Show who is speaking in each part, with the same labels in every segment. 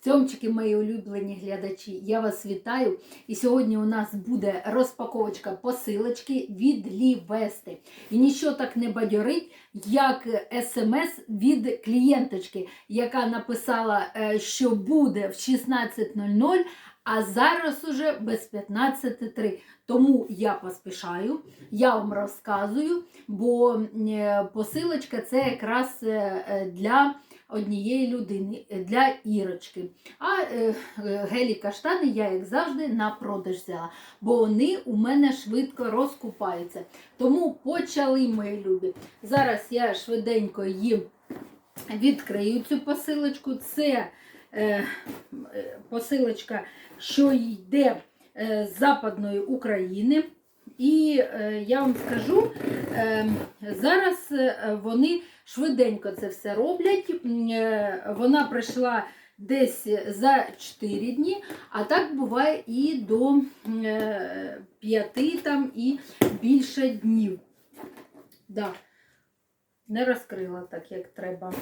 Speaker 1: Цьомчики, мої улюблені глядачі, я вас вітаю. І сьогодні у нас буде розпаковочка посилочки від Лівести. І нічого так не бадьорить, як смс від клієнточки, яка написала, е, що буде в 16.00, а зараз уже без 15.03. Тому я поспішаю, я вам розказую, бо е, посилочка це якраз е, для однієї людини, е, для Ірочки. А е, е, гелі каштани я, як завжди, на продаж взяла, бо вони у мене швидко розкупаються. Тому почали, мої любі. Зараз я швиденько їм відкрию цю посилочку. Це е, е, посилочка, що йде з Западної України. І е, я вам скажу, е, зараз е, вони швиденько це все роблять. Вона прийшла десь за 4 дні, а так буває і до 5 там і більше днів. Да. Не розкрила так, як треба.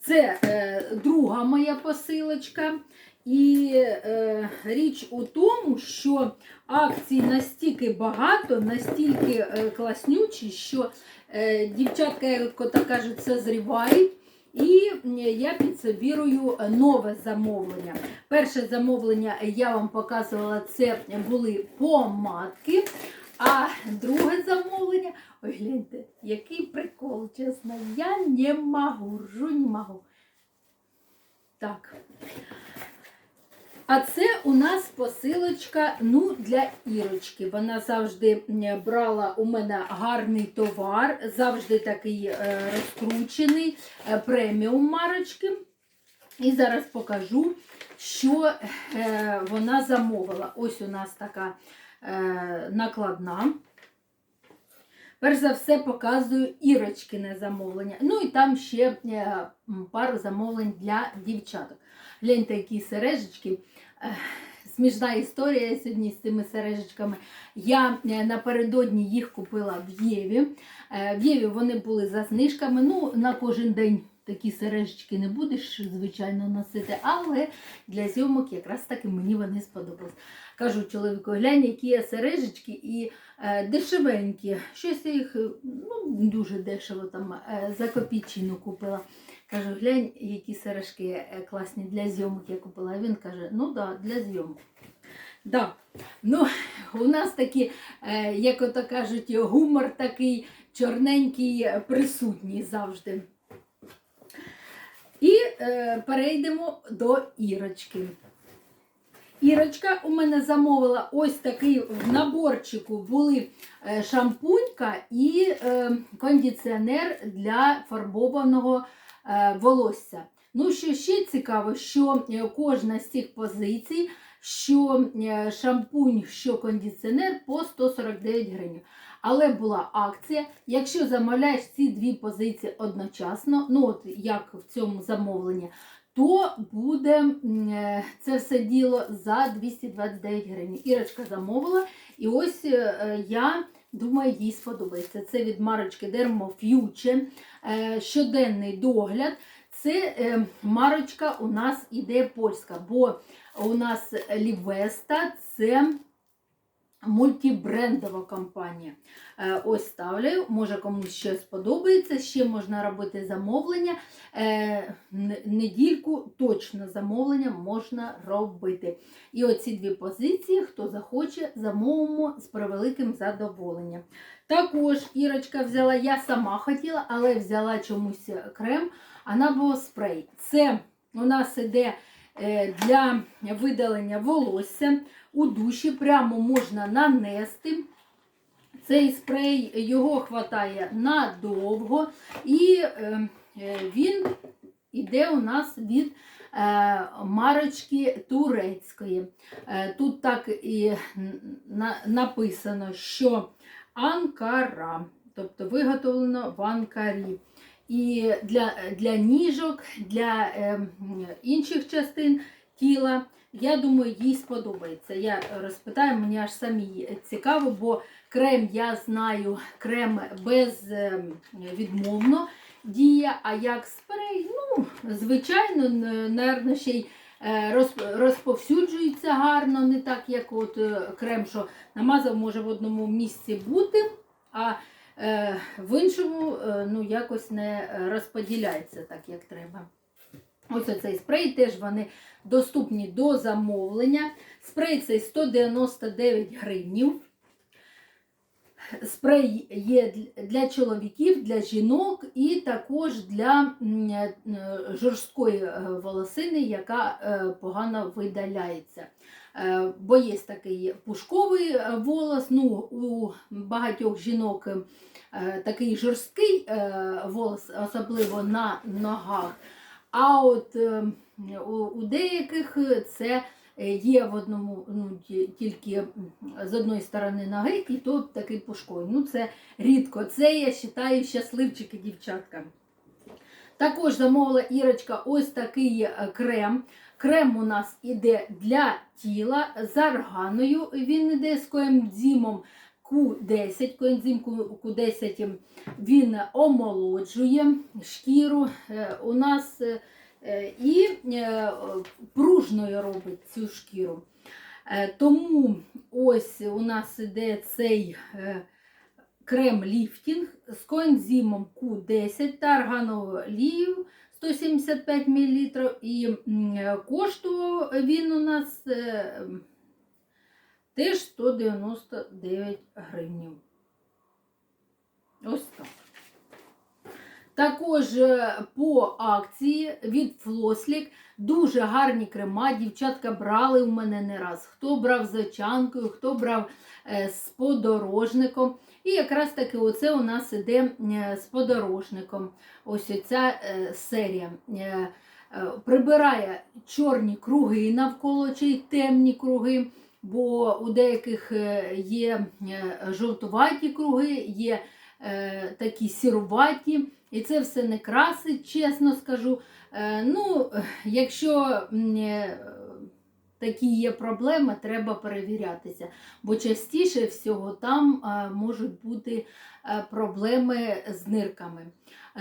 Speaker 1: Це е, друга моя посилочка. І е, річ у тому, що акцій настільки багато, настільки е, класнючі, що е, дівчатка, як то кажуть, це зрівають. І я підсобірую нове замовлення. Перше замовлення я вам показувала, це були помадки. А друге замовлення, ой, гляньте, який прикол, чесно, я не можу, ржу не можу. Так. А це у нас посилочка ну, для Ірочки. Вона завжди брала у мене гарний товар, завжди такий е, розкручений, е, преміум марочки. І зараз покажу, що е, вона замовила. Ось у нас така накладна. Перш за все показую Ірочкине замовлення. Ну і там ще е, пару замовлень для дівчаток. Гляньте, які сережечки. Смішна історія сьогодні з цими сережечками. Я е, напередодні їх купила в Єві. Е, В Єві вони були за знижками. Ну, на кожен день такі сережечки не будеш, звичайно, носити, але для зйомок якраз таки мені вони сподобались. Кажу чоловіку, глянь, які є сережечки і е, дешевенькі. Щось я їх е, ну, дуже дешево там е, за копійчину купила. Кажу, глянь, які сережки е, класні для зйомок я купила. Він каже, ну так, да, для зйомок. Да. Ну, у нас такі, е, як ото кажуть, гумор такий чорненький присутній завжди. І е, перейдемо до Ірочки. Ірочка у мене замовила ось такий в наборчику були е, шампунька і е, кондиціонер для фарбованого е, волосся. Ну, що ще цікаво, що е, кожна з цих позицій, що е, шампунь, що кондиціонер по 149 гривень. Але була акція. Якщо замовляєш ці дві позиції одночасно, ну от як в цьому замовленні, то буде е, це все діло за 229 гривень. Ірочка замовила, і ось е, я думаю, їй сподобається. Це від марочки Dermo Future, е, щоденний догляд. Це е, марочка у нас іде польська, бо у нас Лівеста це мультибрендова компанія. Е, Ось ставлю, може комусь щось сподобається, ще можна робити замовлення. Е, Недільку точно замовлення можна робити. І оці дві позиції, хто захоче, замовимо з превеликим задоволенням. Також Ірочка взяла, я сама хотіла, але взяла чомусь крем, а спрей. Це у нас іде е, для видалення волосся у душі, прямо можна нанести. Цей спрей його хватає надовго, і е, е, він іде у нас від е, марочки турецької. Тут так і написано, що Анкара, тобто виготовлено в Анкарі. І для, для ніжок, для інших частин тіла, я думаю, їй сподобається. Я розпитаю, мені аж самі цікаво, бо крем, я знаю, крем безвідмовно діє, а як спрей, звичайно, н- наверно, ще й е, розповсюджується гарно, не так, як от е, крем, що намазав, може в одному місці бути, а е, в іншому е, ну, якось не розподіляється так, як треба. Ось оцей спрей теж вони доступні до замовлення. Спрей цей 199 гривнів. Спрей є для чоловіків, для жінок і також для е, жорсткої е, волосини, яка е, погано видаляється. Е, Бо є такий пушковий е, волос, ну, у багатьох жінок е, такий жорсткий е, волос, особливо на ногах. А от е, у, деяких це є в одному, ну, тільки з одної сторони ноги, і то такий пушкой. Ну, це рідко. Це я вважаю щасливчики дівчатка. Також замовила Ірочка ось такий е, крем. Крем у нас іде для тіла з арганою. Він іде з коензимом Q10. Коензим Q- Q10 він омолоджує шкіру. Е, У нас е, е, і пружною робить цю шкіру. Тому ось у нас іде цей крем ліфтінг з коензимом Q10 та аргановою олією 175 мл. І коштував він у нас теж 199 гривень. Ось так. Також е, по акції від Флослік дуже гарні крема. Дівчатка брали у мене не раз. Хто брав з хто брав е, з подорожником. І якраз таки оце у нас іде е, з подорожником. Ось ця серія. Прибирає чорні круги навколо чи темні круги, бо у деяких е, є е, жовтуваті круги, є е, такі сіруваті. І це все не красить, чесно скажу. Ну, якщо такі є проблеми, треба перевірятися. Бо частіше всього там можуть бути проблеми з нирками.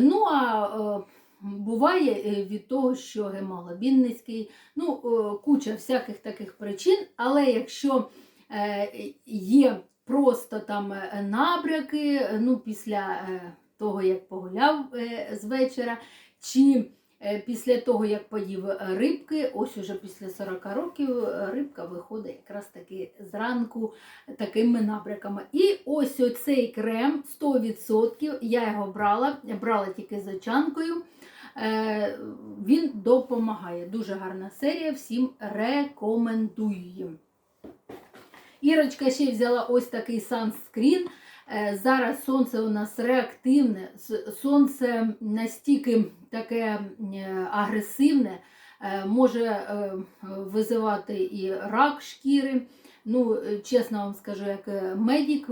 Speaker 1: Ну, а буває е, від того, що гемоглобін низький, ну, е, куча всяких таких причин, але якщо е, є просто там набряки, ну, після того, як погуляв з вечора, чи після того, як поїв рибки, ось уже після 40 років е, рибка виходить якраз таки зранку такими набряками. І ось оцей крем 100%, я його брала, брала тільки з очанкою. Е, Він допомагає. Дуже гарна серія, всім рекомендую. Ірочка ще взяла ось такий санскрін. Е, Зараз сонце у нас реактивне, сонце настільки таке е, агресивне, е, може визивати і рак шкіри. Ну, чесно вам скажу, як медик,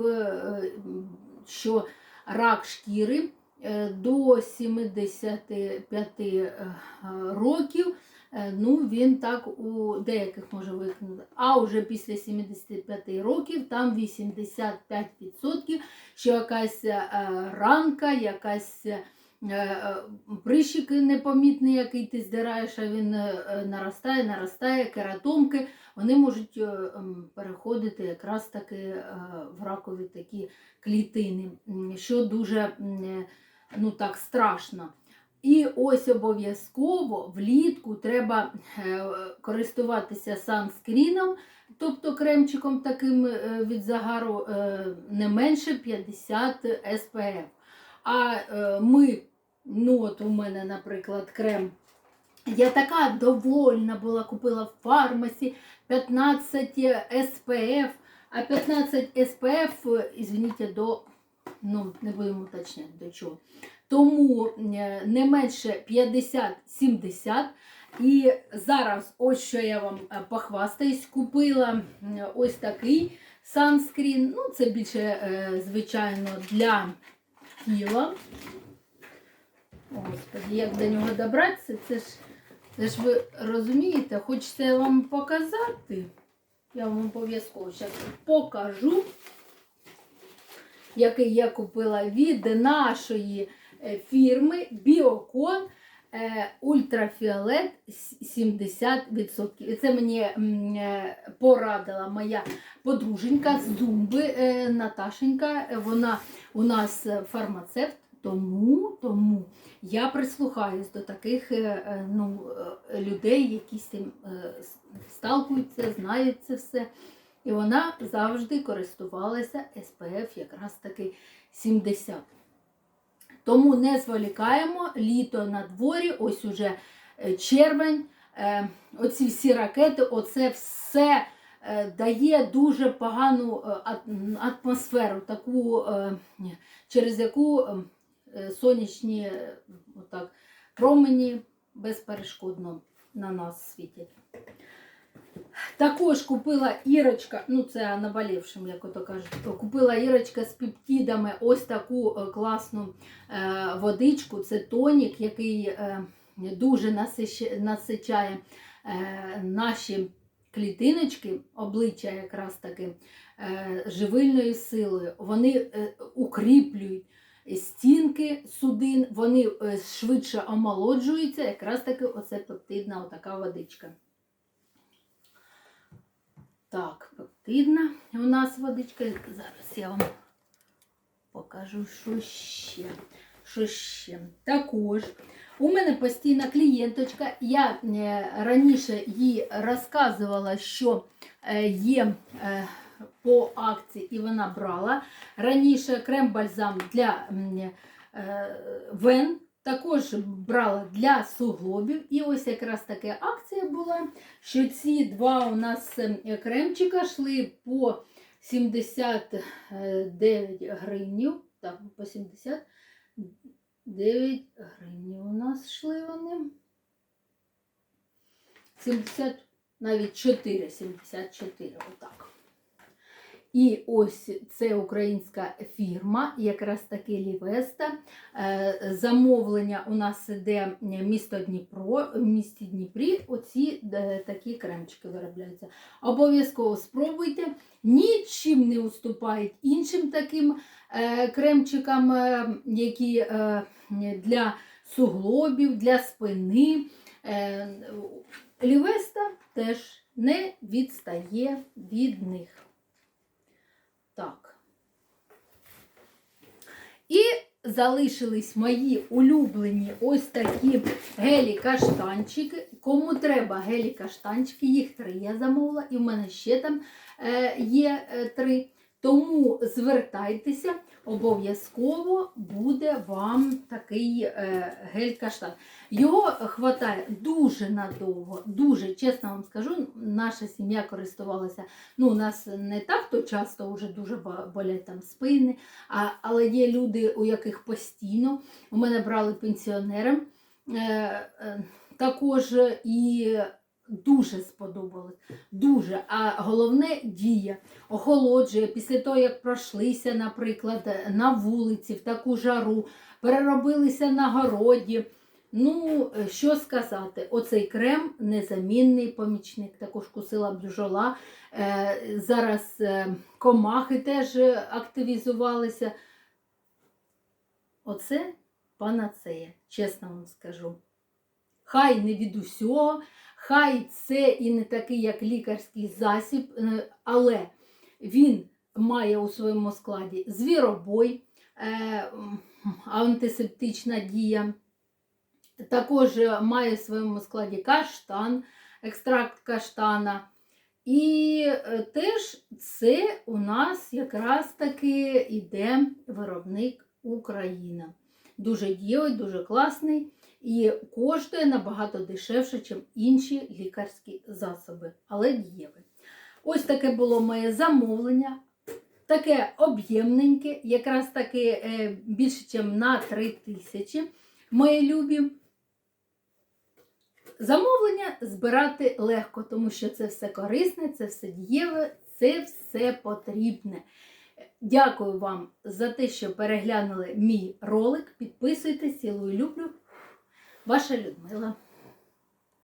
Speaker 1: що рак шкіри до 75 е, років, ну він так у деяких може виконати. А вже після 75 років там 85%, що якась е, ранка, якась е, е, прищик непомітний, який ти здираєш, а він е, наростає, наростає, кератомки, вони можуть е, переходити якраз таки е, в ракові такі клітини, що дуже е, ну, так, страшно. І ось обов'язково влітку треба е, користуватися санскріном, тобто кремчиком таким е, від загару е, не менше 50 SPF. А ми, ну от у мене, наприклад, крем. Я така довольна була, купила в фармасі 15 SPF, а 15 SPF, извините, до, ну, не будемо уточняти до чого. Тому е, не менше 50-70. І зараз, ось що я вам е, похвастаюсь, купила ось такий санскрін. Ну, це більше, е, звичайно, для тіла. Господи, як до нього добратися, це ж, це ж ви розумієте, хочеться вам показати. Я вам обов'язково зараз покажу, який я купила від нашої фірми Біокон. е, ультрафіолет 70%. І це мені е, порадила моя подруженька з Зумби е, Наташенька. Вона у нас е, фармацевт, тому, тому я прислухаюсь до таких е, е, ну, е, людей, які з цим е, сталкуються, знають це все. І вона завжди користувалася SPF якраз таки 70. Тому не зволікаємо, літо на дворі, ось уже е, червень, е, оці всі ракети, оце все е, дає дуже погану атмосферу, таку, через яку сонячні отак, промені безперешкодно на нас світять. Також купила Ірочка, ну це наболівшим, як ото кажуть, купила Ірочка з пептидами ось таку е, класну е, водичку. Це тонік, який е, дуже насичає наші клітиночки, обличчя якраз таки живильною силою. Вони укріплюють стінки судин, вони швидше омолоджуються, якраз таки оце пептидна отака водичка. Так, пептидна у нас водичка. Зараз я вам покажу, що ще. Що ще. Також у мене постійна клієнточка. Я е, раніше їй розказувала, що е, є е, по акції, і вона брала. Раніше крем-бальзам для е, вен. Також брала для суглобів. І ось якраз така акція була що ці два у нас е, кремчика йшли по 79 гривнів. Так, по 79 гривнів у нас йшли вони. 70, навіть 4, 74, отак. І ось це українська фірма, якраз таки Лівеста. Е, Замовлення у нас іде місто Дніпро, в місті Дніпрі. Оці е, такі кремчики виробляються. Обов'язково спробуйте. Нічим не уступають іншим таким е, кремчикам, е, які е, для суглобів, для спини. Е, Лівеста теж не відстає від них. Так. І залишились мої улюблені ось такі гелі-каштанчики. Кому треба гелі-каштанчики, їх три я замовила, і в мене ще там е, є е, три. Тому звертайтеся, обов'язково буде вам такий е, гель-каштан. Його хватає дуже надовго, дуже чесно вам скажу, наша сім'я користувалася. Ну, у нас не так то часто вже дуже болять там спини, а, але є люди, у яких постійно. У мене брали пенсіонери. Е, е, також і дуже сподобалось. Дуже. А головне дія охолоджує після того, як пройшлися, наприклад, на вулиці в таку жару, переробилися на городі. Ну, що сказати, оцей крем незамінний помічник. Також кусила бджола. Е, зараз е, комахи теж активізувалися. Оце панацея, чесно вам скажу. Хай не від усього, хай це і не такий, як лікарський засіб, е, але він має у своєму складі звіробой, е, антисептична дія. Також е, має в своєму складі каштан, екстракт каштана. І теж це у нас якраз таки іде виробник Україна. Дуже дієвий, дуже класний і коштує набагато дешевше, ніж інші лікарські засоби, але дієвий. Ось таке було моє замовлення. Таке об'ємненьке, якраз таки е, більше, ніж на 3 тисячі. Мої любі. Замовлення збирати легко, тому що це все корисне, це все дієве, це все потрібне. Дякую вам за те, що переглянули мій ролик. Підписуйтесь, цілую, люблю. Ваша Людмила.